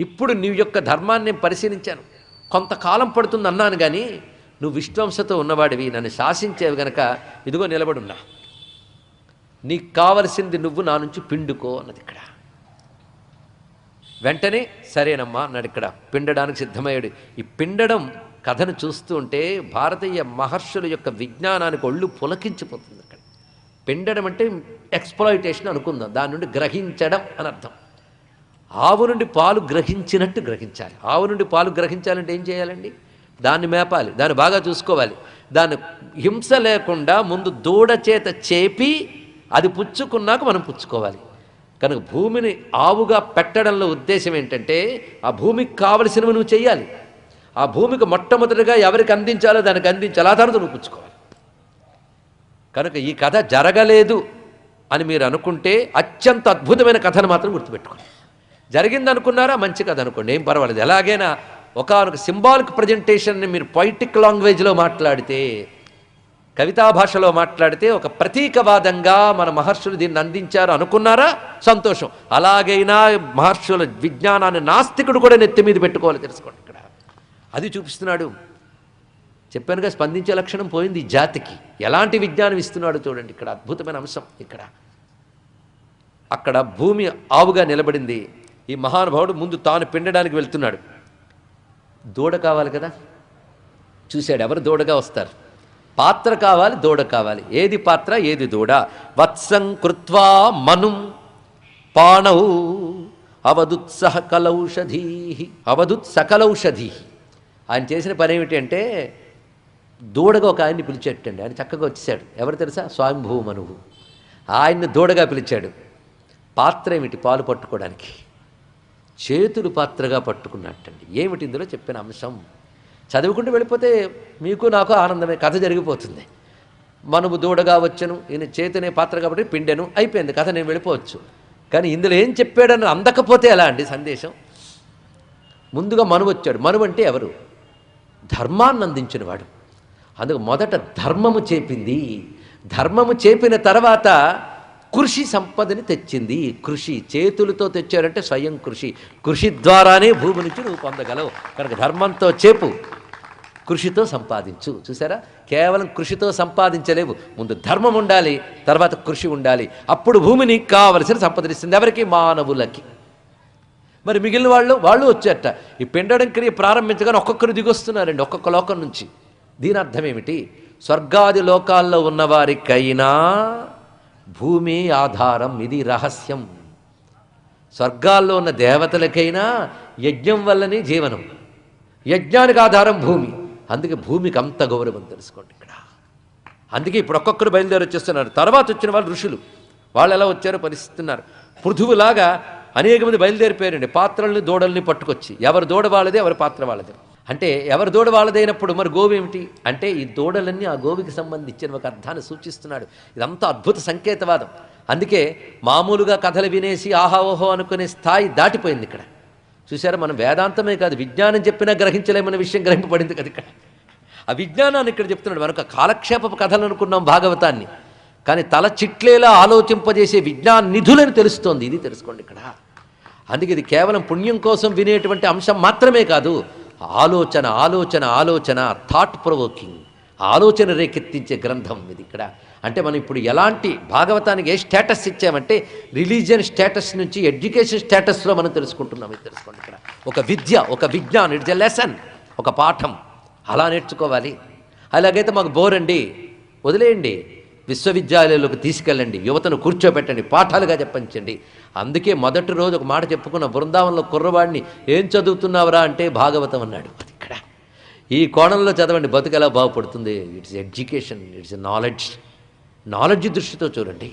ఇప్పుడు నీ యొక్క ధర్మాన్ని నేను పరిశీలించాను. కొంతకాలం పడుతుంది అన్నాను కానీ నువ్వు విశ్వంసతో ఉన్నవాడివి నన్ను శాసించేవి గనక ఇదిగో నిలబడున్నా. నీకు కావలసింది నువ్వు నా నుంచి పిండుకో అన్నది ఇక్కడ. వెంటనే సరేనమ్మా అన్నాడు ఇక్కడ. పిండడానికి సిద్ధమయ్యాడు. ఈ పిండడం కథను చూస్తూ ఉంటే భారతీయ మహర్షుల యొక్క విజ్ఞానానికి ఒళ్ళు పులకించిపోతుంది అక్కడ. పిండడం అంటే ఎక్స్ప్లాయిటేషన్ అనుకుందాం. దాని నుండి గ్రహించడం అని అర్థం. ఆవు నుండి పాలు గ్రహించినట్టు గ్రహించాలి. ఆవు నుండి పాలు గ్రహించాలంటే ఏం చేయాలండి? దాన్ని మేపాలి దాన్ని బాగా చూసుకోవాలి. దాన్ని హింస లేకుండా ముందు దూడ చేత చేపి అది పుచ్చుకున్నాక మనం పుచ్చుకోవాలి. కనుక భూమిని ఆవుగా పెట్టడంలో ఉద్దేశం ఏంటంటే ఆ భూమికి కావలసినవి నువ్వు చేయాలి ఆ భూమికి మొట్టమొదటిగా ఎవరికి అందించాలో దానికి అందించాలి. ఆ తర్వాత నువ్వు పుచ్చుకోవాలి. కనుక ఈ కథ జరగలేదు అని మీరు అనుకుంటే అత్యంత అద్భుతమైన కథను మాత్రం గుర్తుపెట్టుకోండి. జరిగింది అనుకున్నారా మంచి కథ అనుకోండి ఏం పర్వాలేదు. ఎలాగైనా ఒకనొక సింబాలిక్ ప్రజెంటేషన్ని మీరు పొయిటిక్ లాంగ్వేజ్లో మాట్లాడితే కవితా భాషలో మాట్లాడితే ఒక ప్రతీకవాదంగా మన మహర్షులు దీన్ని అందించారు అనుకున్నారా? సంతోషం. అలాగైనా మహర్షుల విజ్ఞానాన్ని నాస్తికుడు కూడా నెత్తి మీద పెట్టుకోవాలి తెలుసుకోండి ఇక్కడ. అది చూపిస్తున్నాడు. చెప్పానుగా స్పందించే లక్షణం పోయింది ఈ జాతికి. ఎలాంటి విజ్ఞానం ఇస్తున్నాడు చూడండి ఇక్కడ. అద్భుతమైన అంశం ఇక్కడ. అక్కడ భూమి ఆవుగా నిలబడింది. ఈ మహానుభావుడు ముందు తాను పిండడానికి వెళ్తున్నాడు. దూడ కావాలి కదా? చూశాడు ఎవరు దూడగా వస్తారు? పాత్ర కావాలి దూడ కావాలి. ఏది పాత్ర ఏది దూడ? వత్సం కృత్వా మనుం పాణౌ అవధుత్సహకలౌషధీ కలౌషధీ అవదుత్ సకలౌషధీ ఆయన చేసిన పని ఏమిటి అంటే దూడగా ఒక ఆయన్ని పిలిచేటండి. ఆయన చక్కగా వచ్చేసాడు ఎవరు తెలుసా? స్వామిభూ మనువు ఆయన్ని దూడగా పిలిచాడు. పాత్ర ఏమిటి? పాలు పట్టుకోవడానికి. చేతులు పాత్రగా పట్టుకున్నట్టండి. ఏమిటి ఇందులో చెప్పిన అంశం? చదువుకుంటూ వెళ్ళిపోతే మీకు నాకు ఆనందమే కథ జరిగిపోతుంది. మనము దూడగా వచ్చను ఈయన చేతినే పాత్ర కాబట్టి పిండెను అయిపోయింది కథ నేను వెళ్ళిపోవచ్చు. కానీ ఇందులో ఏం చెప్పాడని అందకపోతే ఎలా అండి సందేశం? ముందుగా మనువు వచ్చాడు. మనువు అంటే ఎవరు? ధర్మాన్ని అందించినవాడు. అందుకు మొదట ధర్మము చేపింది. ధర్మము చేపిన తర్వాత కృషి సంపదని తెచ్చింది. కృషి చేతులతో తెచ్చారంటే స్వయం కృషి. కృషి ద్వారానే భూమి నుంచి నువ్వు పొందగలవు. కనుక ధర్మంతో చేపు కృషితో సంపాదించు. చూసారా? కేవలం కృషితో సంపాదించలేవు. ముందు ధర్మం ఉండాలి తర్వాత కృషి ఉండాలి. అప్పుడు భూమిని కావలసిన సంపదనిస్తుంది ఎవరికి? మానవులకి. మరి మిగిలిన వాళ్ళు వాళ్ళు వచ్చేట. ఈ పిండడం క్రియ ప్రారంభించగానే ఒక్కొక్కరు దిగొస్తున్నారండి ఒక్కొక్క లోకం నుంచి. దీని అర్థం ఏమిటి? స్వర్గాది లోకాల్లో ఉన్నవారికైనా భూమి ఆధారం ఇది రహస్యం. స్వర్గాల్లో ఉన్న దేవతలకైనా యజ్ఞం వల్లనే జీవనం. యజ్ఞానికి ఆధారం భూమి. అందుకే భూమికి అంత గౌరవం తెలుసుకోండి ఇక్కడ. అందుకే ఇప్పుడు ఒక్కొక్కరు బయలుదేరి వచ్చేస్తున్నారు. తర్వాత వచ్చిన వాళ్ళు ఋషులు. వాళ్ళు ఎలా వచ్చారో పరిస్థితున్నారు. పృథువులాగా అనేక మంది బయలుదేరిపోయారండి. పాత్రల్ని దూడల్ని పట్టుకొచ్చి. ఎవరి దూడ వాళ్ళదే ఎవరి పాత్ర వాళ్ళదే. అంటే ఎవరి దూడ వాళ్ళదైనప్పుడు మరి గోవు ఏమిటి? అంటే ఈ దూడలన్నీ ఆ గోవికి సంబంధించిన ఒక అర్థాన్ని సూచిస్తున్నాడు. ఇదంతా అద్భుత సంకేతవాదం. అందుకే మామూలుగా కథలు వినేసి ఆహా ఓహో అనుకునే స్థాయి దాటిపోయింది ఇక్కడ. చూసారా మనం వేదాంతమే కాదు విజ్ఞానం చెప్పినా గ్రహించలేమన్న విషయం గ్రహింపబడింది కదా ఇక్కడ. ఆ విజ్ఞానాన్ని ఇక్కడ చెప్తున్నాడు. మనకు కాలక్షేప కథలు అనుకున్నాం భాగవతాన్ని. కానీ తల చిట్లేలా ఆలోచింపజేసే విజ్ఞాన నిధులని తెలుస్తోంది. ఇది తెలుసుకోండి ఇక్కడ. అందుకే ఇది కేవలం పుణ్యం కోసం వినేటువంటి అంశం మాత్రమే కాదు ఆలోచన ఆలోచన ఆలోచన థాట్ ప్రొవోకింగ్ ఆలోచన రేకెత్తించే గ్రంథం ఇది ఇక్కడ. అంటే మనం ఇప్పుడు ఎలాంటి భాగవతానికి ఏ స్టేటస్ ఇచ్చామంటే రిలీజియన్ స్టేటస్ నుంచి ఎడ్యుకేషన్ స్టేటస్లో మనం తెలుసుకుంటున్నాం. ఇది తెలుసుకోండి ఇక్కడ. ఒక విద్య ఒక విజ్ఞానం ఇట్స్ ఎ లెసన్ ఒక పాఠం. అలా నేర్చుకోవాలి. అలాగైతే మాకు బోర్ అండి. వదిలేయండి. విశ్వవిద్యాలయంలోకి తీసుకెళ్ళండి యువతను కూర్చోబెట్టండి పాఠాలుగా చెప్పించండి అందుకే మొదటి రోజు ఒక మాట చెప్పుకున్న బృందావనంలో కుర్రవాడిని ఏం చదువుతున్నావురా? అంటే భాగవతం అన్నాడు. అది ఇక్కడ. ఈ కోణంలో చదవండి బతుకు ఎలా బాగుపడుతుంది? It's education it's knowledge. Knowledge దృష్టితో చూడండి.